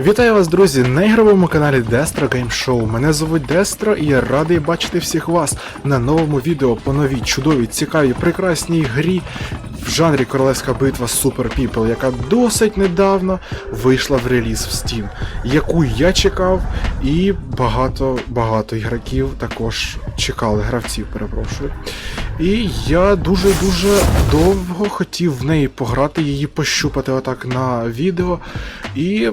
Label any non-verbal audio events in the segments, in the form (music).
Вітаю вас, друзі, на ігровому каналі Destro Game Show. Мене звуть Дестро і я радий бачити всіх вас на новому відео по новій чудовій, цікавій, прекрасній грі в жанрі Королевська битва Super People, яка досить недавно вийшла в реліз в Steam, яку я чекав, і багато багато ігроків також чекали, гравців, перепрошую. І я дуже-дуже довго хотів в неї пограти, її пощупати отак на відео. І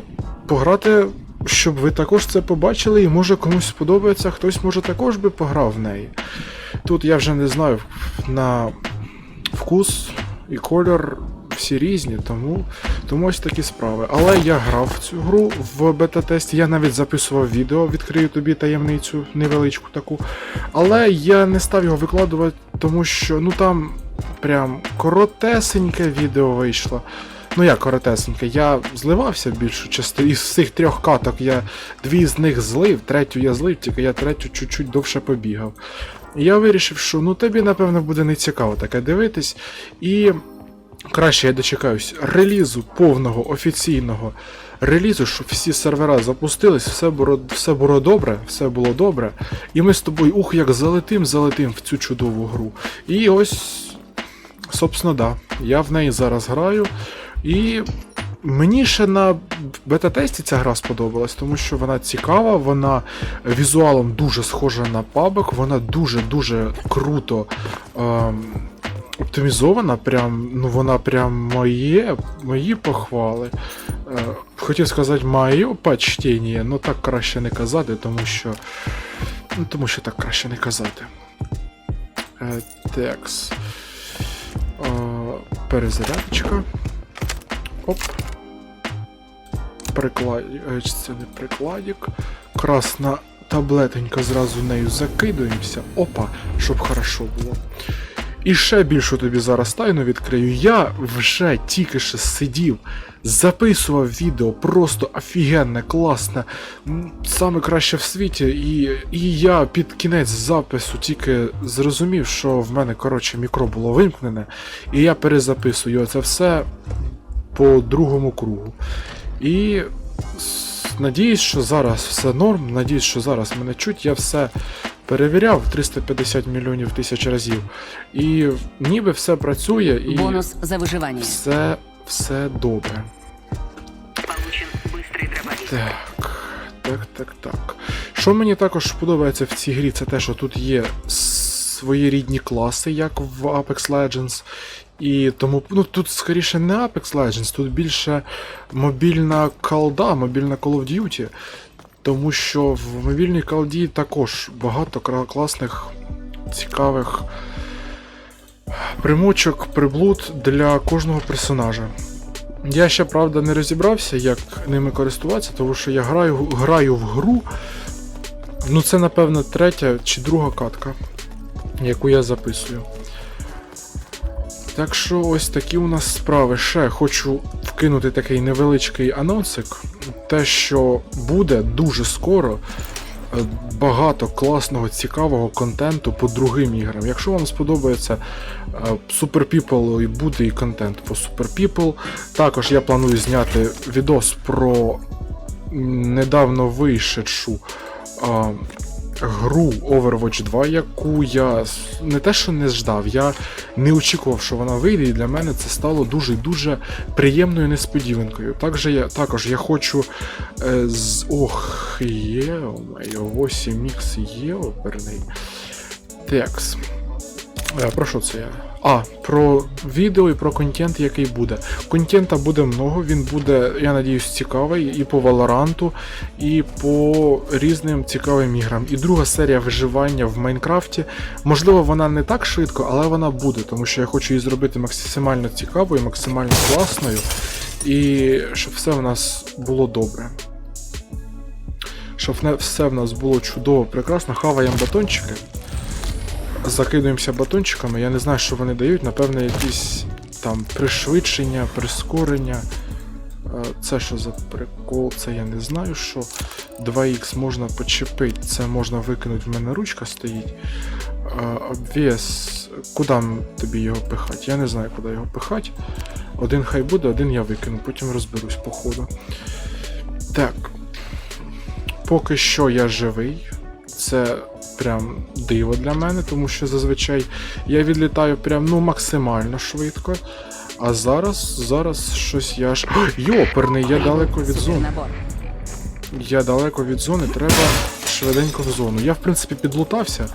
пограти, щоб ви також це побачили, і може комусь сподобається, хтось може також би пограв в неї. Тут я вже не знаю на вкус і колір всі різні, тому, тому ось такі справи. Але я грав в цю гру в бета-тесті, я навіть записував відео, відкрию тобі таємницю невеличку таку. Але я не став його викладувати, тому що ну там прям коротесеньке відео вийшло. Ну як коротесеньке, я зливався більшу частину. Із цих трьох каток я дві з них злив, третю я злив, тільки я третю чуть-чуть довше побігав. І я вирішив, що ну тобі, напевно, буде не цікаво таке дивитись. І краще я дочекаюсь релізу повного офіційного релізу, щоб всі сервера запустились, все було, все було добре, все було добре. І ми з тобою, ух, як залетим, залетим в цю чудову гру. І ось, собственно, да, я в неї зараз граю. І мені ще на бета-тесті ця гра сподобалась, тому що вона цікава, вона візуалом дуже схожа на пабок, вона дуже-дуже круто ем, оптимізована. Прям, ну вона прям моє, мої похвали. Е, хотів сказати моє почтення, але так краще не казати, тому що. Ну, тому що так краще не казати. Е, текс. Е, перезарядочка. Оп. Приклад... е, Це не прикладик. Красна таблетенька зразу нею закидуємося. Опа, щоб хорошо було. І ще більшу тобі зараз тайну відкрию. Я вже тільки що сидів, записував відео, просто офігенне, класне, саме краще в світі. І, і я під кінець запису тільки зрозумів, що в мене, коротше, мікро було вимкнене, і я перезаписую це все по другому кругу. І с- надіюсь, що зараз все норм, надіюсь, що зараз мене чуть, я все перевіряв 350 мільйонів тисяч разів. І ніби все працює, і Бонус за выживание. все, все добре. Получен быстрый дробовик. Так, так, так, так. Що мені також подобається в цій грі, це те, що тут є свої рідні класи, як в Apex Legends. І тому ну тут скоріше не Apex Legends, тут більше мобільна колда, мобільна Call of Duty. Тому що в мобільній колді також багато класних, цікавих примочок, приблуд для кожного персонажа. Я ще правда не розібрався, як ними користуватися, тому що я граю, граю в гру. Ну, це, напевно, третя чи друга катка, яку я записую. Так що ось такі у нас справи. Ще хочу вкинути такий невеличкий анонсик. Те, що буде дуже скоро е, багато класного, цікавого контенту по другим іграм. Якщо вам сподобається е, Super People і буде і контент по Super People, також я планую зняти відос про недавно вийшедшу а, гру Overwatch 2, яку я не те, що не ждав, я не очікував, що вона вийде, і для мене це стало дуже-дуже приємною несподіванкою. Також я, також я хочу е, з. Ох, є, моє 8 мікс є оперний. Текс. Про що це я? А, про відео і про контент, який буде. Контента буде много, він буде, я надіюсь, цікавий і по Valorant, і по різним цікавим іграм. І друга серія виживання в Майнкрафті. Можливо, вона не так швидко, але вона буде, тому що я хочу її зробити максимально цікавою, максимально класною, і щоб все в нас було добре. Щоб все в нас було чудово, прекрасно, хаваємо батончики закидуємося батончиками. Я не знаю, що вони дають. Напевно, якісь там пришвидшення, прискорення. Е, Це що за прикол? Це я не знаю, що 2х можна почепити, це можна викинути, в мене ручка стоїть. Е, Обвес. Куди тобі його пихати? Я не знаю, куди його пихати. Один хай буде, один я викину, потім розберусь по ходу. Так. Поки що я живий. Це прям диво для мене, тому що зазвичай я відлітаю прям ну максимально швидко. А зараз, зараз щось я ж. Йоперний, я далеко від зони. Я далеко від зони, треба швиденько в зону. Я, в принципі, підлутався.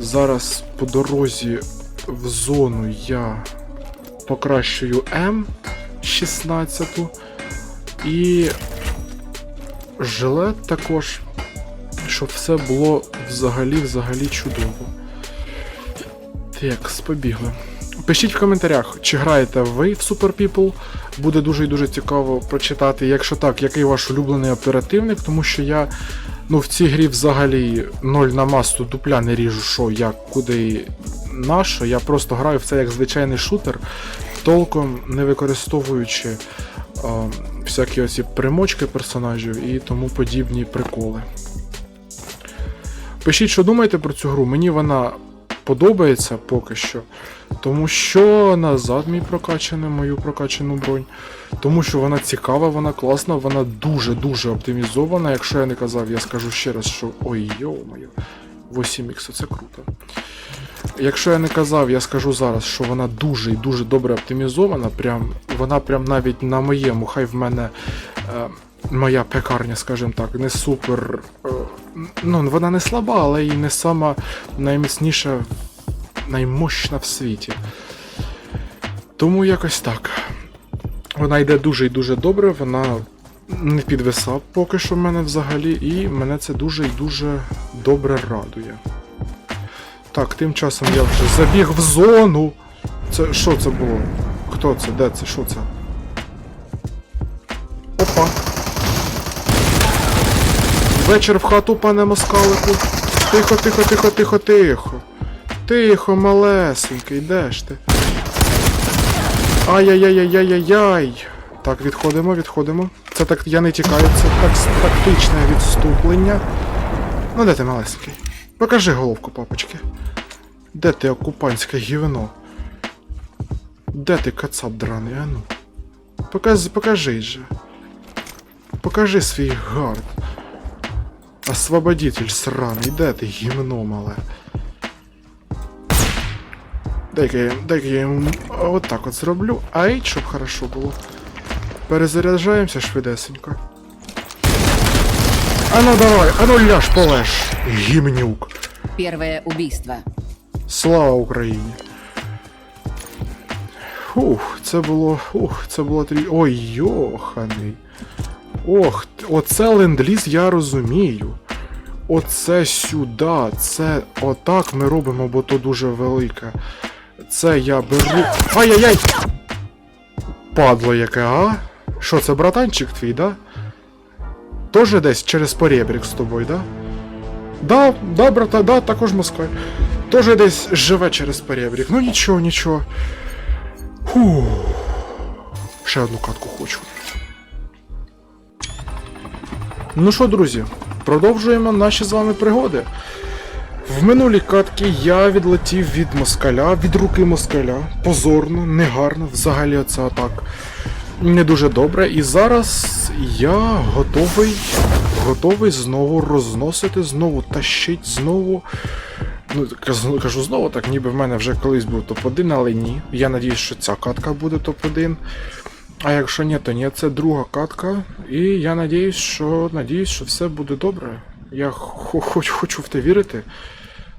Зараз по дорозі в зону я покращую М16 і жилет також, щоб все було взагалі взагалі чудово. Так, побігли. Пишіть в коментарях, чи граєте ви в Super People. Буде дуже і дуже цікаво прочитати. Якщо так, який ваш улюблений оперативник, тому що я ну, в цій грі взагалі ноль на масту дупля не ріжу, що як, куди на. Я просто граю в це як звичайний шутер, толком не використовуючи а, всякі оці примочки персонажів і тому подібні приколи. Пишіть, що думаєте про цю гру. Мені вона подобається поки що. Тому що назад мій прокачаний, мою прокачану бронь. Тому що вона цікава, вона класна, вона дуже-дуже оптимізована. Якщо я не казав, я скажу ще раз, що. Ой, йо-моє. 8х, це круто. Якщо я не казав, я скажу зараз, що вона дуже і дуже добре оптимізована. Прям, вона прям навіть на моєму, хай в мене е, моя пекарня, скажімо так, не супер. Е, ну, вона не слаба, але і не сама найміцніша, наймощна в світі. Тому якось так. Вона йде дуже і дуже добре, вона не підвисав поки що в мене взагалі, і мене це дуже і дуже добре радує. Так, тим часом я вже забіг в зону. Це що це було? Хто це? Де це? Що це? Опа. Вечір в хату, пане москалику. Тихо, тихо, тихо, тихо, тихо. Тихо, малесенький, де ж ти? Ай-яй-яй-яй-яй-яй. Так, відходимо, відходимо. Це так, я не тікаю, це так, тактичне відступлення. Ну де ти, малесенький? Покажи головку, папочки. Де ти окупантське гівно? Де ти кацап драний, а ну? Покажи, покажи же. Покажи свій гард. Освободитель сраний, де ти гімно мале? Дай-ка я, дай-ка я йому от так от зроблю. Ай, щоб хорошо було. Перезаряджаємося швидесенько. А ну давай, а ну ляж полеж, гімнюк. Первое убийство. Слава Україні. Ух, це було. Ух, це було трі. Ой, йоханий. Ох, оце ленд-ліз я розумію. Оце сюди, це отак ми робимо, бо то дуже велике. Це я беру. Ай-яй-яй! Падло яке, а? Що, це братанчик твій, да? Тоже десь через поребрік з тобою, да? Да, да, брата, да, також москаль. Тоже десь живе через перебрік. Ну нічого, нічого. Фу. Ще одну катку хочу. Ну що, друзі, продовжуємо наші з вами пригоди. В минулій катці я відлетів від москаля, від руки москаля. Позорно, негарно, взагалі оце отак. Не дуже добре. І зараз я готовий, готовий знову розносити, знову тащить, знову. Ну, кажу знову, так ніби в мене вже колись був топ-1, але ні. Я надіюсь, що ця катка буде топ-1. А якщо ні, то ні, це друга катка. І я надіюсь, що надіюсь, що все буде добре. Я хоч, хочу в те вірити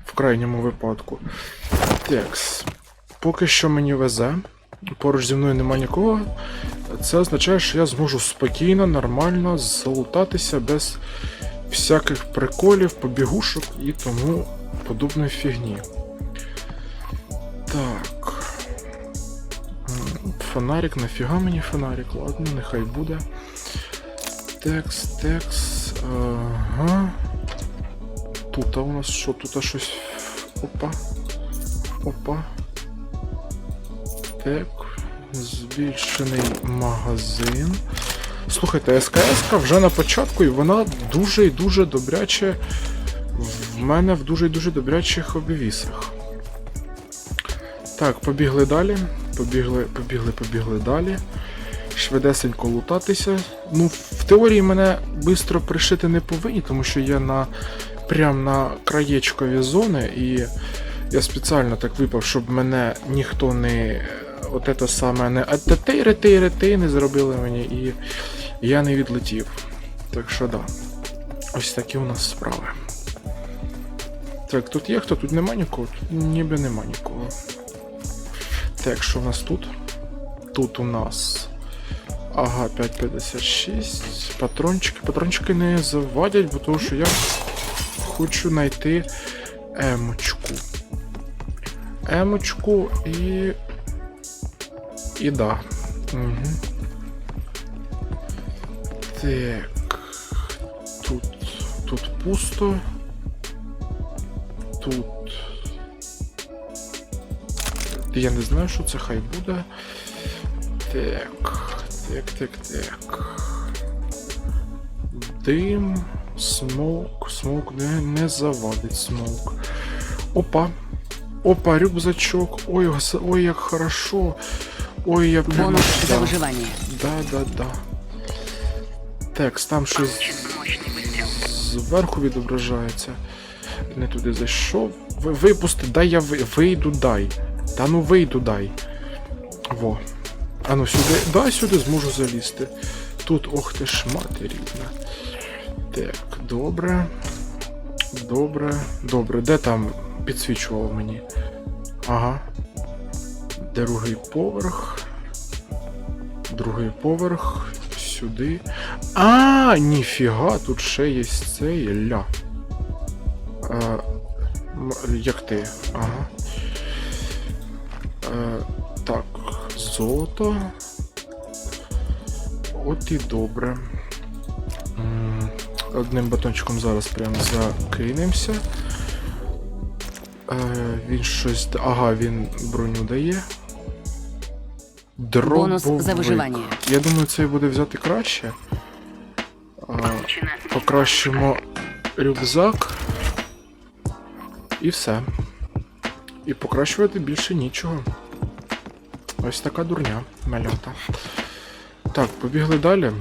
в крайньому випадку. Текс. Поки що мені везе. Поруч зі мною нема нікого. Це означає, що я зможу спокійно, нормально залутатися без всяких приколів, побігушок і тому подобної фігні. Фонарик, нафіга мені фонарик? Ладно, нехай буде. Текс, текс. Ага. Тут у нас що? Тут а щось. Опа. Опа. Так. Збільшений магазин. Слухайте, СКС вже на початку, і вона дуже і дуже добряче. В мене в дуже і дуже добрячих обвісах. Так, побігли далі. Побігли, побігли, побігли далі. Швидесенько лутатися. Ну, В теорії мене швидко пришити не повинні, тому що я на прям на краєчкові зони, і я спеціально так випав, щоб мене ніхто не. От це саме не ретей, ретей, ретей не зробили мені, і я не відлетів. Так що да. Ось такі у нас справи. Так, тут є хто? Тут нема нікого? Тут ніби нема нікого. Так, що в нас тут? Тут у нас. Ага, 5.56. Патрончики. Патрончики не завадять, бо тому що я хочу знайти емочку. Емочку і. І да. Угу. Так. Тут. Тут пусто. Тут. Я не знаю, що це хай буде. Так. Так, так, так. Дим, смок, смок, не, не завадить смок. Опа. Опа, рюкзачок. Ой, гас- ой, як хорошо. Ой, я прям... Бонус за да. выживание. Да, да, да. Так, там щось Получен мощный выстрел. зверху відображається. Не туди зайшов. Ви, випусти, дай я ви- вийду, дай. Та ну вийду, дай. Во. А ну сюди. Дай сюди зможу залізти. Тут, ох ти ж мати рідна. Так, добре. Добре. Добре. Де там підсвічувало мені? Ага. Другий поверх. Другий поверх. Сюди. А, ніфіга, тут ще є цей ля. А, як ти? Ага. Е, так, золото. От і добре. Одним батончиком зараз прям закинемося. Е, він щось. Ага, він броню дає. Бонус за виживання. Я думаю, це буде взяти краще. А, покращимо рюкзак. І все. І покращувати більше нічого. Ось така дурня, мальота. Так, побігли далі.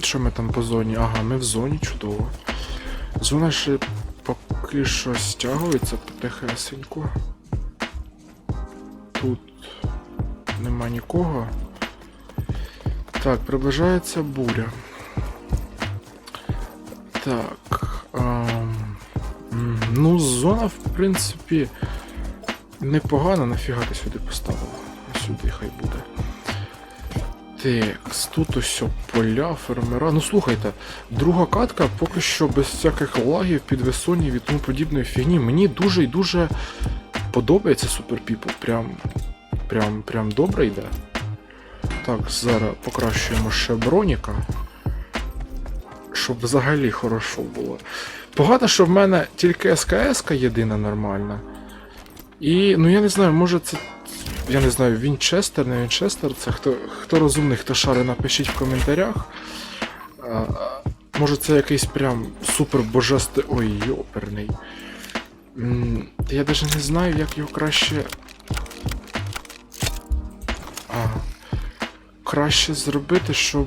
Що ми там по зоні? Ага, ми в зоні, чудово. Зона ще поки що стягується потихесеньку. Тут нема нікого. Так, приближається буря. Так. ем, ну, зона, в принципі, непогана, нафіга ти сюди поставила. Сюди хай буде. Так, тут ось поля, фермера. Ну слухайте, друга катка поки що без всяких лагів, підвисонів і тому подібної фігні. Мені дуже і дуже подобається People. Прям, прям, прям добре йде. Так, зараз покращуємо ще броніка щоб взагалі хорошо було. Погано, що в мене тільки СКС єдина нормальна. І, ну я не знаю, може це. Я не знаю, Вінчестер, не Вінчестер, це хто, хто розумний, хто шари, напишіть в коментарях. А, може це якийсь прям супер божести. Ой, йоперний. Я навіть не знаю, як його краще. А, краще зробити, щоб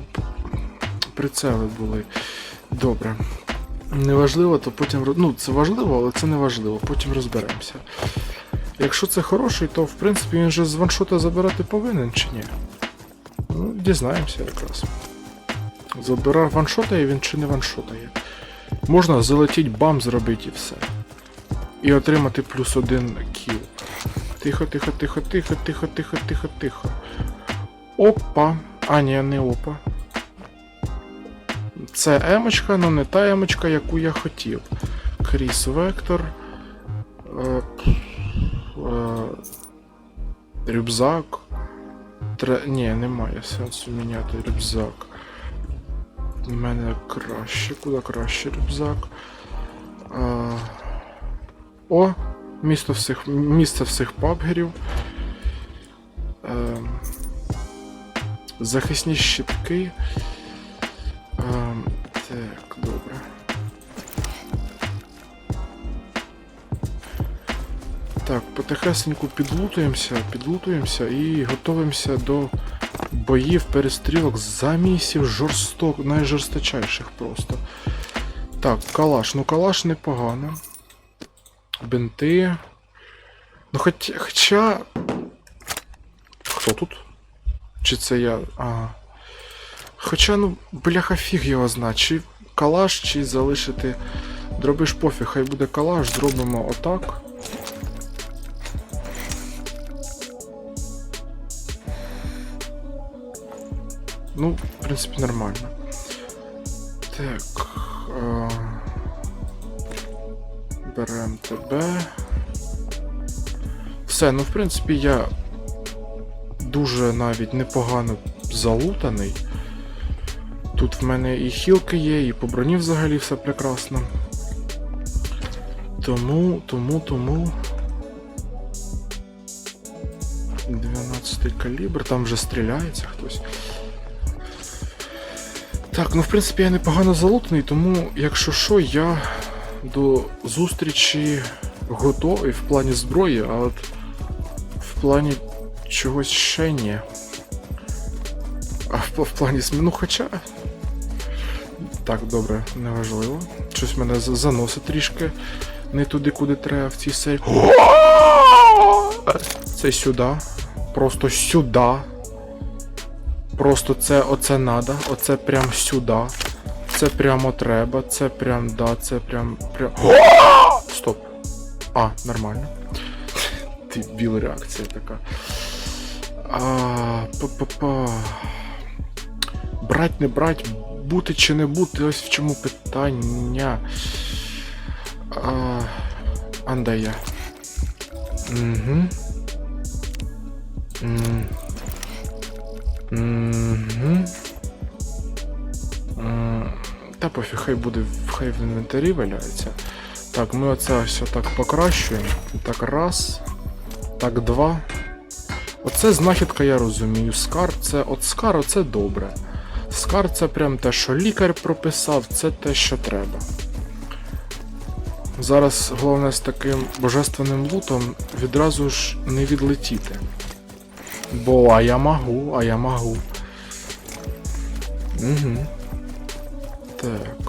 прицели були. Добре. Неважливо, то потім. Ну, це важливо, але це не важливо, потім розберемося. Якщо це хороший, то в принципі він же з ваншота забирати повинен чи ні? Ну, дізнаємося якраз. Забирав ваншотає він чи не ваншотає. Можна залетіть бам зробити і все. І отримати плюс один кіл. Тихо, тихо, тихо, тихо, тихо, тихо, тихо, тихо. Опа. А, ні, не опа. Це емочка, але не та емочка, яку я хотів. Кріс Вектор. Е, рюкзак. Тре... Ні, немає сенсу міняти рюкзак. У мене краще, куди краще рюкзак. Е, о! Місто всіх, місце всіх пабгерів. Е, захисні щитки. Так, потихесеньку підлутуємося, підлутуємося і готуємося до боїв, перестрілок, замісів, жорсток, найжорсточайших просто. Так, калаш. Ну калаш непогано. Бинти. Ну хоч, хоча. Хто тут? Чи це я. Ага. Хоча, ну, бляха фіг його зна, чи калаш, чи залишити. Дробиш пофіг, хай буде калаш, зробимо отак. Ну, в принципі, нормально. Так. Е... Берем тебе. Все, ну в принципі, я дуже навіть непогано залутаний. Тут в мене і хілки є, і по броні взагалі все прекрасно. Тому, тому, тому. 12 калібр, там вже стріляється хтось. Так, ну в принципі я непогано залутаний, тому якщо що, я до зустрічі готовий в плані зброї, а от в плані чогось ще ні. А в, в плані см... Ну хоча. Так, добре, неважливо. Щось мене заносить трішки не туди, куди треба в цій серії. (gasps) Це сюди. Просто сюди. Просто це оце надо. Оце прям сюди. Це прямо треба. Це прям да, це прям прям. (gasps) Стоп. А, нормально. (laughs) Ти біла реакція така. А, па-па-па. Брать, не брать, бути чи не бути, ось в чому питання. А, Андая. Угу. М. Та пофіг, хай буде, хай в інвентарі валяється. Так, ми оце ось отак покращуємо. Так, раз. Так, два. Оце знахідка, я розумію. Скар це. От скар, оце добре. Скар це прям те, що лікар прописав, це те, що треба. Зараз головне з таким божественним лутом відразу ж не відлетіти. Бо а я могу, а я могу. Угу. Так.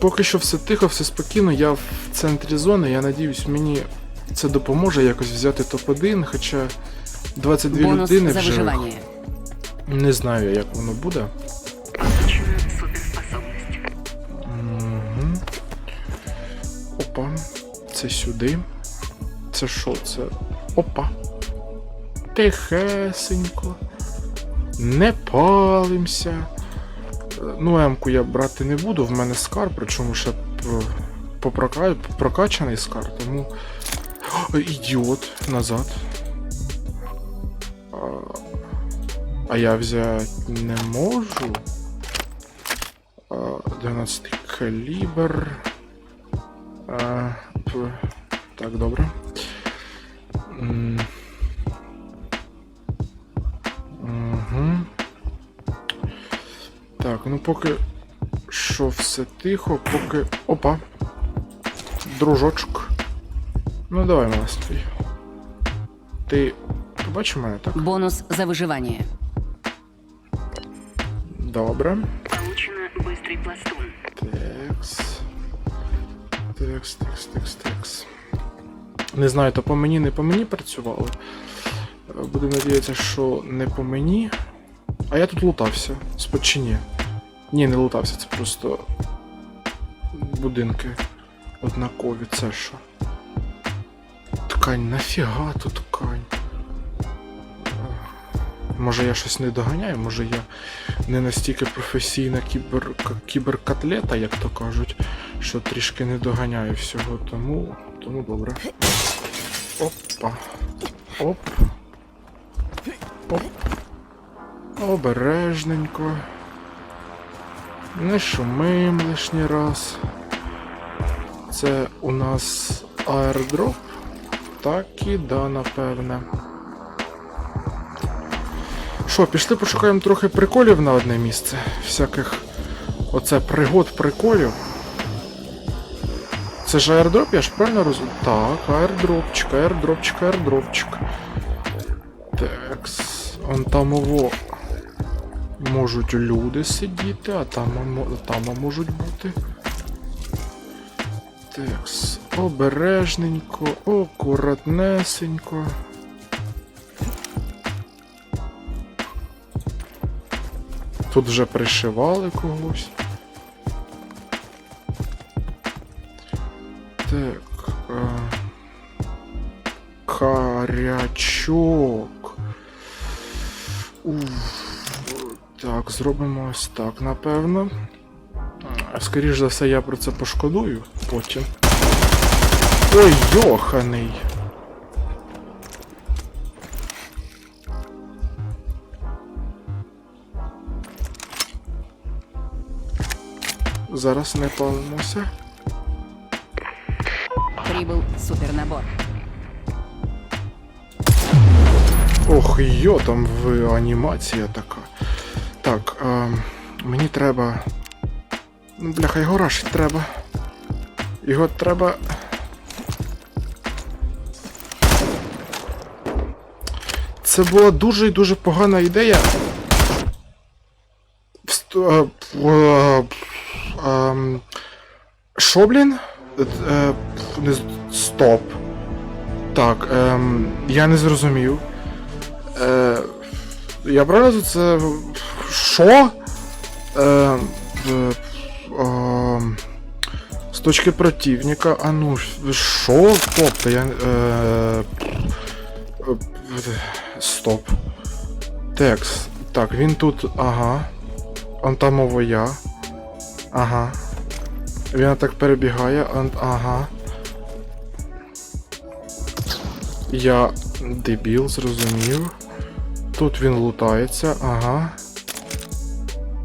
Поки що все тихо, все спокійно. Я в центрі зони. Я надіюсь, мені це допоможе якось взяти топ-1, хоча 22 Бонус людини за вже выживание. не знаю, як воно буде. Суперспособность. Угу. Опа. Це сюди. Це що це? Опа. Тихесенько. Не палимся. Ну, М-ку я брати не буду, в мене скар, причому ще прокачаний скар, тому. О, ідіот назад. А, а я взяти не можу. А, 12 калібр. А, так, добре. поки що все тихо, поки. Опа. Дружочок. Ну давай, малий. Ти. Ти бачиш мене, так? Бонус за выживание. Добре. Получено быстрый пластун. Текс. Текс, текс, текс, текс. Не знаю, то по мені, не по мені працювало. Е, Буду надіятися, що не по мені. А я тут лутався. Спо- чи ні? Не лутався, це просто будинки однакові, це що? Ткань, нафіга тут ткань? Може я щось не доганяю, може я не настільки професійна кібер... к- кіберкотлета, як то кажуть, що трішки не доганяю всього, тому. тому добре. Опа. Оп. Оп. Обережненько. Не шумим лишній раз. Це у нас аердроп. Так і да, напевне. Що, пішли пошукаємо трохи приколів на одне місце. Всяких. Оце пригод приколів. Це ж аердроп, я ж правильно розумію? Так, аердропчик, аердропчик, аердропчик. Такс. Он там ово можуть люди сидіти, а там, мо- там можуть бути. Текс. Обережненько, акуратнесенько. Тут вже пришивали когось. Так. Е... Карячок. Уф. Так, зробимо ось так, напевно. А, Скоріш за все, я про це пошкодую потім. Ой, йоханий. Зараз не палимося. Прибыл супернабор. Ох, йо, там в анімація така. Так, а, мені треба. Ну, бляха, його рашить треба. Його треба. Це була дуже і дуже погана ідея. Вст- е, е? Е, е, Стоп. Так, ем, я не зрозумів. Е, я правильно це. Що? Е, е, е, з точки противника, а ну, що? Тобто я. Е, е, стоп. Текст. Так, він тут. Ага. Он там ово я. Ага. Він так перебігає. Он, ага. Я дебіл, зрозумів. Тут він лутається, ага.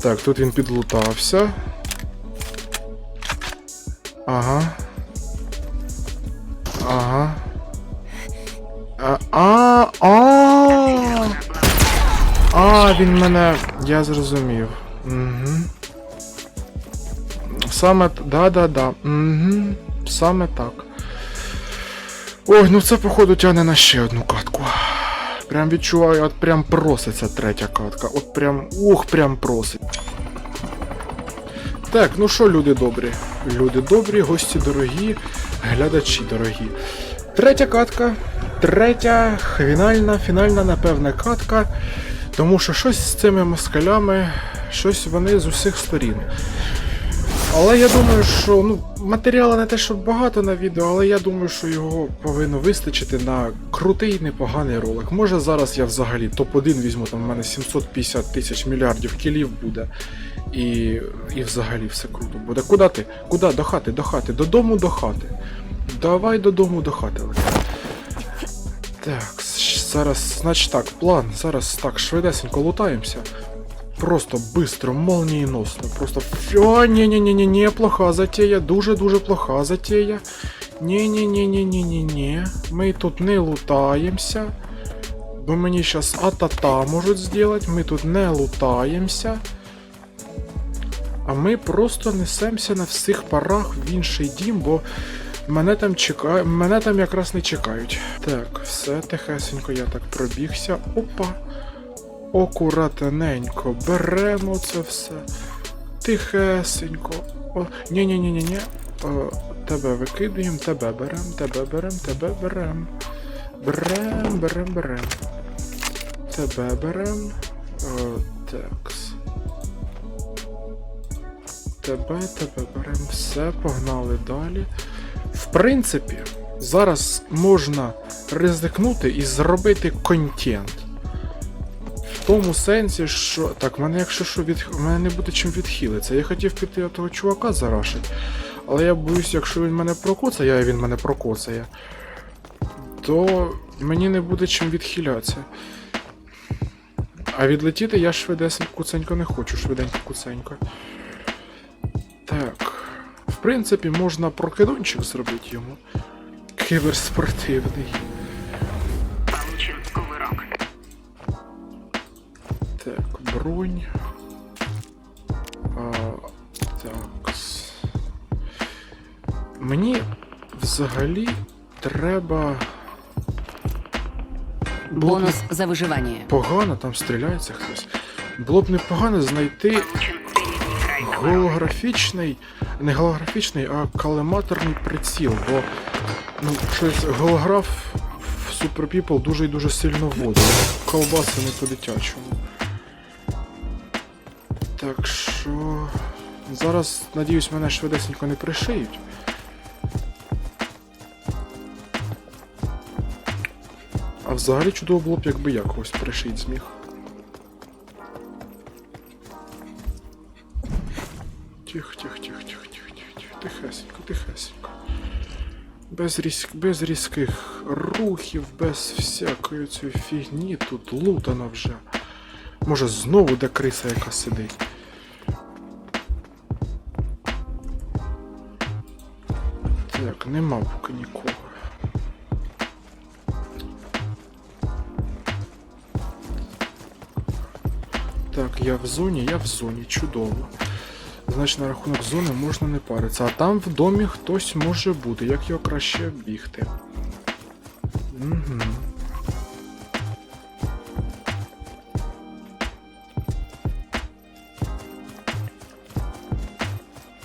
Так, тут він підлутався. Ага. Ага. А, а, а, а, він мене. Я зрозумів. Угу. Саме. Да-да-да. Угу. Саме так. Ой, ну це походу тягне на ще одну катку. Прям відчуваю, от прям проситься третя катка. От прям. Ух, прям просить. Так, ну що, люди добрі? Люди добрі, гості дорогі, глядачі дорогі. Третя катка. Третя, фінальна, фінальна, напевне, катка. Тому що щось з цими москалями, щось вони з усіх сторін. Але я думаю, що ну, матеріалу не те, що багато на відео, але я думаю, що його повинно вистачити на крутий непоганий ролик. Може зараз я взагалі топ-1 візьму, там в мене 750 тисяч мільярдів кілів буде. І, і взагалі все круто буде. Куди ти? Куди? До хати, до хати, додому до хати. Давай додому до хати. Так, зараз, значить так, план. Зараз так, швидесенько лутаємося. Просто быстро, молниеносно. Просто. О, не-не-не-не-не, плоха затея. Дуже-дуже плоха затея. Не-не-не-не-не-не-не. Ми тут не лутаємося. Бо мені зараз а-та-та можуть зробити. Ми тут не лутаємося. А ми просто несемося на всіх парах в інший дім, бо мене там чекають. Мене там якраз не чекають. Так, все тихесенько, я так пробігся. Опа. Акуратненько беремо це все. Тихесенько. О, ні ні ні ні ні Тебе викидуємо, тебе берем, тебе берем, тебе берем. Берем, берем, берем. Тебе берем. Такс. Тебе, тебе берем. Все, погнали далі. В принципі, зараз можна ризикнути і зробити контент. Тому сенсі, що. Так, мене якщо що від. мене не буде чим відхилитися. Я хотів піти от того чувака зарашить. Але я боюсь, якщо він мене прокоцає, а він мене прокоцає, то мені не буде чим відхилятися. А відлетіти я швидесенько куценько не хочу, швиденько куценько. Так. В принципі, можна прокидончик зробити йому. Киберспортивний. Так, бронь. А, так. Мені взагалі треба. Було б Бонус за выживание. непогано, там стріляється хтось. Було б непогано знайти голографічний, не голографічний, а калиматорний приціл, бо ну, щось голограф в Super People дуже і дуже сильно вводить. Колбаси не по-дитячому. Так що. Зараз, надіюсь, мене швидесенько не пришиють. А взагалі чудово було б, якби я когось пришить зміг. Тихо, тихо, тихо, тихо, тихо, тихо, тихесенько, тихесенько. Без, різк... без різких рухів, без всякої цієї фігні тут лутано вже. Може знову де криса яка сидить. Так, нема поки нікого. Так, я в зоні, я в зоні, чудово. Значить, на рахунок зони можна не паритися. А там в домі хтось може бути. Як його краще оббігти? Угу.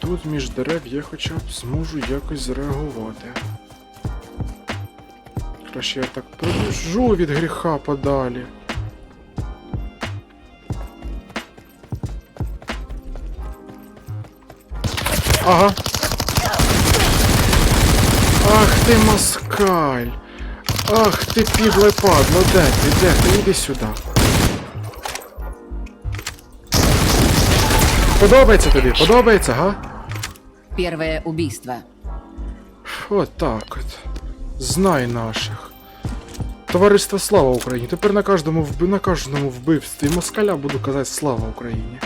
Тут між дерев я хоча б зможу якось зреагувати. Краще я так пробіжу від гріха подалі. Ага. Ах ти москаль. Ах ти підле падло, де ти, де ти, іди сюди. Подобається тобі, подобається, га? Первое убийство. От так от. Знай наших. Товариство Слава Україні. Тепер на кожному вби... на кожному вбивстві москаля буду казати Слава Україні.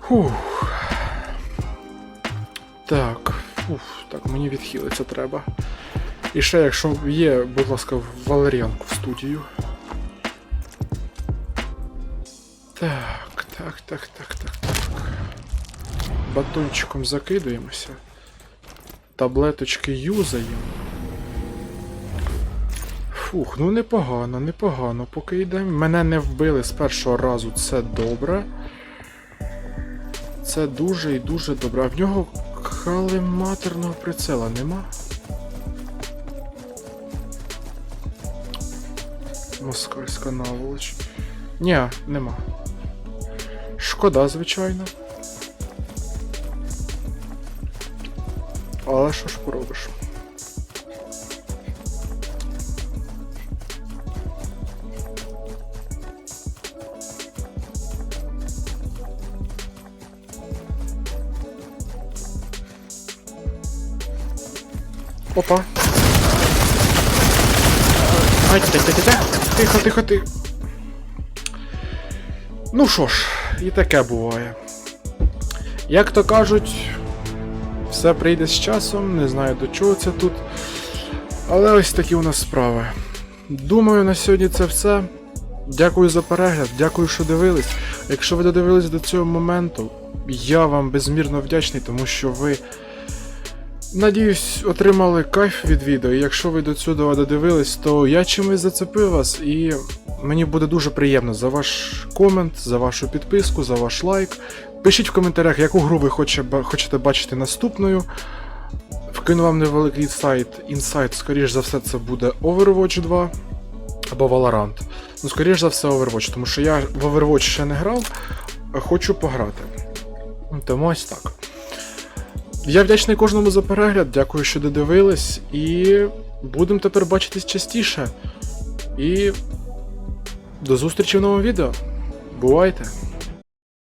Фух. Так. Уф, так, мені відхилитися треба. І ще, якщо є, будь ласка, валеріанку в студію. Так, так, так, так, так, так. Батончиком закидуємося. Таблеточки юзаємо. Фух, ну непогано, непогано. Поки йдемо. Мене не вбили з першого разу, це добре. Це дуже і дуже добре. А в нього калиматорного прицела нема. Москальська наволоч. Ні, нема. Шкода, звичайно. Але що ж поробиш? Опа. Ай, те. Тихо, тихо, тихо. Ну що ж, і таке буває. Як то кажуть, все прийде з часом, не знаю до чого це тут. Але ось такі у нас справи. Думаю, на сьогодні це все. Дякую за перегляд, дякую, що дивились. Якщо ви додивились до цього моменту, я вам безмірно вдячний, тому що ви, надіюсь, отримали кайф від відео. І якщо ви до цього додивились, то я чимось зацепив вас, і мені буде дуже приємно за ваш комент, за вашу підписку, за ваш лайк. Пишіть в коментарях, яку гру ви хоче, хочете бачити наступною. Вкину вам невеликий інсайт. Інсайт, скоріш за все, це буде Overwatch 2 або Valorant. Ну, скоріш за все, Overwatch, тому що я в Overwatch ще не грав, а хочу пограти. Тому ось так. Я вдячний кожному за перегляд, дякую, що додивились, і будемо тепер бачитись частіше. І до зустрічі в новому відео. Бувайте!